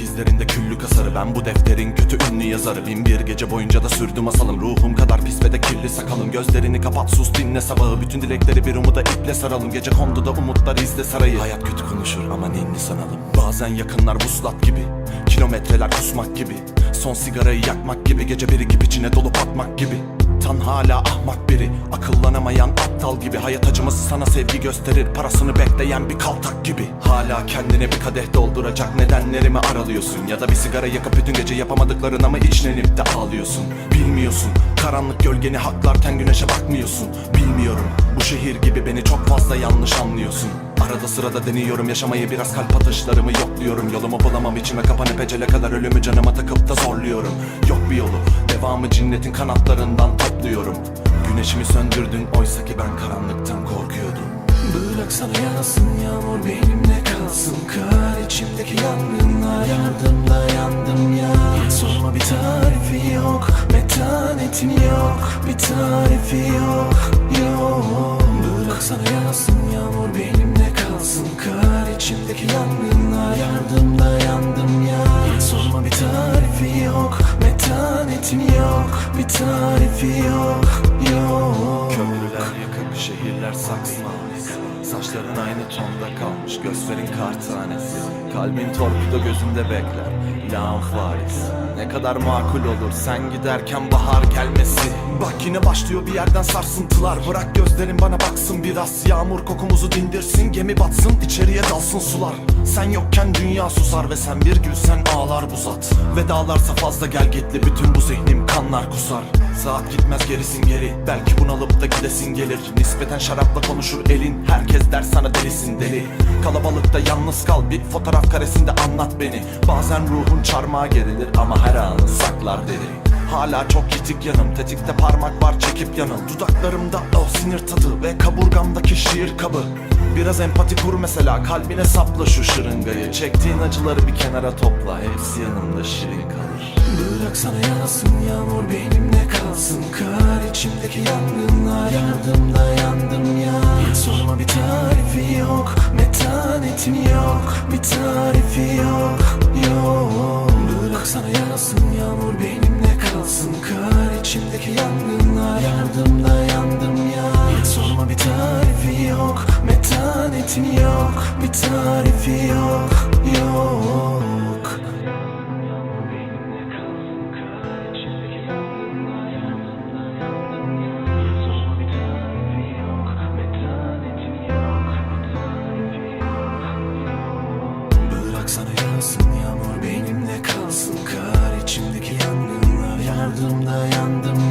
Dizlerinde küllü kasarı ben bu defterin kötü ünlü yazarı. Bin bir gece boyunca da sürdü masalım Ruhum kadar pis ve de kirli sakalım. Gözlerini kapat sus dinle sabahı. Bütün dilekleri bir umuda iple saralım. Gece kondu da umutlar izle sarayı. Hayat kötü konuşur ama ninni sanalım. Bazen yakınlar vuslat gibi Kilometreler kusmak gibi. Son sigarayı yakmak gibi Gece birikip içine dolup atmak gibi Tan hala ahmak biri. Akıllanamayan aptal gibi. Hayat acıması sana sevgi gösterir. Parasını bekleyen bir kaltak gibi. Hala kendine bir kadeh dolduracak nedenlerimi aralıyorsun. Ya da bir sigara yakıp bütün gece yapamadıklarına mı içlenip de ağlıyorsun? Bilmiyorsun. Karanlık gölgeni haklarken güneşe bakmıyorsun. Bilmiyorum. Bu şehir gibi beni çok fazla yanlış anlıyorsun. Arada sırada deniyorum yaşamayı biraz kalp atışlarımı yokluyorum. Yolumu bulamam içime kapanıp ecele kadar ölümü canıma takıp da zorluyorum. Yok bir yolu devamı cinnetin kanatlarından topluyorum Güneşimi söndürdün oysa ki ben karanlıktan korkuyordum. Bıraksana yanasın yağmur benimle kalsın. Kar içimdeki yangınlar Yardımla yandım ya. Sorma bir tarifi yok Metanetin yok Bir tarifi yok Yok. Bıraksana yanasın yağmur benimle kalsın. Kar içimdeki yangınlar Yardımla Shahid. Şehirler saksma. Saçların aynı tonda kalmış, gözlerin kar tanesi. Kalbin torpido gözünde bekler, lağım faris Ne kadar makul olur sen giderken bahar gelmesi. Bak yine başlıyor bir yerden sarsıntılar. Bırak gözlerin bana baksın biraz. Yağmur kokumuzu dindirsin, gemi batsın içeriye dalsın sular. Sen yokken dünya susar ve sen bir gülsen ağlar bu zat. Vedalarsa fazla gel gitli, bütün bu zihnim kanlar kusar. Saat gitmez gerisin geri. Belki bunalıp da gidesin gelir. Nispeten şarapla konuşur elin. Herkes der sana delisin deli. Kalabalıkta yalnız kal Bir fotoğraf karesinde anlat beni. Bazen ruhun çarmıha gerilir Ama her anı saklar deri Hala çok yitik yanım Tetikte parmak var çekip yanıl Dudaklarımda o sinir tadı Ve kaburgamdaki şiir kabı Biraz empati kur mesela kalbine sapla şu şırıngayı. Çektiğin acıları bir kenara topla hepsi yanımda şirin kalır. Bırak sana yansın yağmur beynimde kalsın. Kar içimdeki yangınlar yardımda yandım ya Hiç sorma bir tarifi yok metanetin yok. Bir tarifi yok yok. Bırak sana yansın yağmur beynimde kalsın. Kar tarifi yok, yok. Bıraksana yansın yağmur benimle kalsın kar. İçimdeki yangınlar Yardımda yandım.